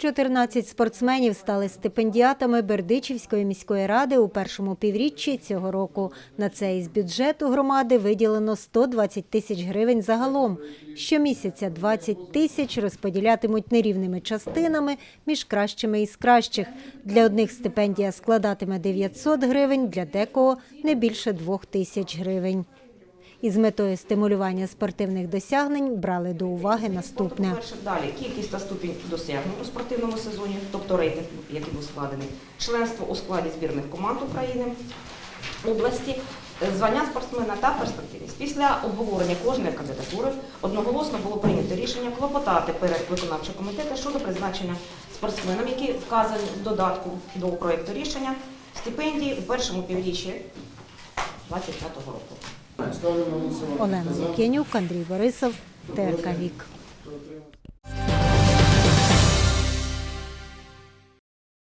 14 спортсменів стали стипендіатами Бердичівської міської ради у першому півріччі цього року. На це із бюджету громади виділено 120 тисяч гривень загалом. Щомісяця 20 тисяч розподілятимуть нерівними частинами між кращими із кращих. Для одних стипендія складатиме 900 гривень, для декого не більше 2 тисяч гривень. Із метою стимулювання спортивних досягнень брали до уваги наступне. Далі кількість та ступінь досягнень у спортивному сезоні, тобто рейтинг, який був складений, членство у складі збірних команд України, області, е, звання спортсмена та перспективність. Після обговорення кожної кандидатури одноголосно було прийнято рішення клопотати перед виконавчим комітетом щодо призначення спортсменам, які вказані в додатку до проєкту рішення, стипендії у першому півріччі 2025 року. Олена Лукенюк, Андрій Борисов, ТРК Вік.